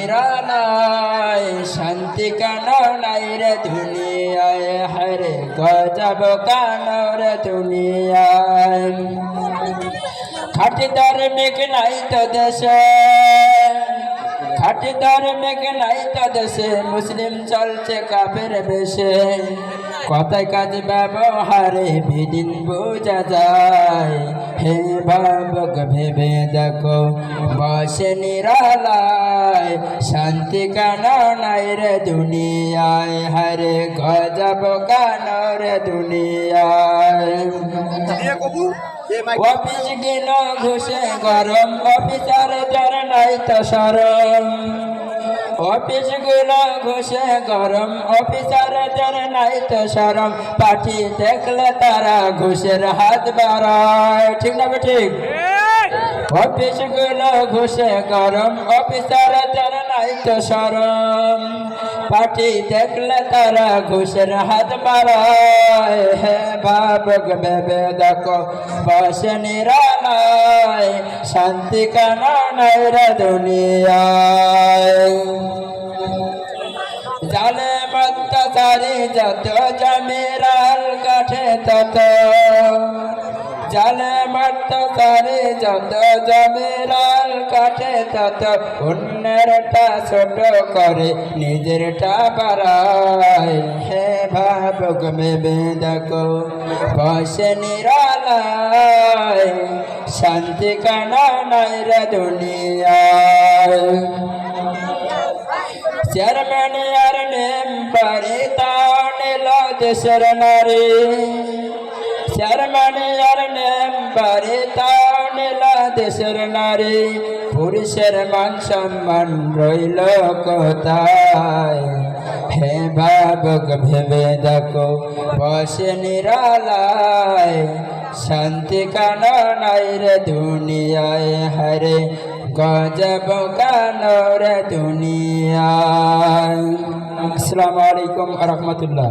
ভাবনিরালায় শান্তি কান নাই রে দুনিয়ায়? হরে গজব কান রে দুনিয়ায়? খাটি ধার্মিক নাই তো দেশে, খাটি ধার্মিক নাই তো দেশে, মুসলিম চলছে কাফের বেশে। কথায় কাজ ব্যবহারে বিদিন বোঝা যায়। হে ভাবক ভেবে দেখো। বসে নিরালায় শান্তি কান নাই রে দুনিয়ায়? হরে গজব কান রে দুনিয়ায়? অফিস গেল ঘুষে গরম অফিসার যার নাই তো সরম। অফিসগুলো ঘুষে গরম। অফিসার জন নাই তো সরম পাঠি দেখলে তারা ঘুষের হাত বাড়ায়। ঠিক না ঠিক অফিসগুলো ঘুষে গরম। অফিসার জন নাই তো সরম পার্টি দেখলে তারা ঘুষের হাত বাড়ায় হে ভাবক ভেবে দেখো বসে নিরালায় শান্তি কান নাই রে দুনিয়ায়? জালে মত্তাচারি যত জমিরাল কাঠে তত। জালে মত্তাচারি যত জমিরাল কাঠে তত, অন্যেরটা ছোট করে নিজেরটা বাড়ায়। হে ভাবক মেবে দেখো, বসে নিরালায়, শান্তি কানা নাই রে দুনিয়ায়। চেয়ারম্যান মেম্বারে তানেল দেশের নারী। আর মেম্বারে তানেল দেশের নারী, পুরুষের মান সম্মান রইল কোথায়? হে ভাবক ভেবে দেখো, বসে নিরালায়, শান্তি কান নাই রে দুনিয়ায়? হরে গজব কান রে দুনিয়ায়? আসসালামু আলাইকুম রহমতুল্লাহ।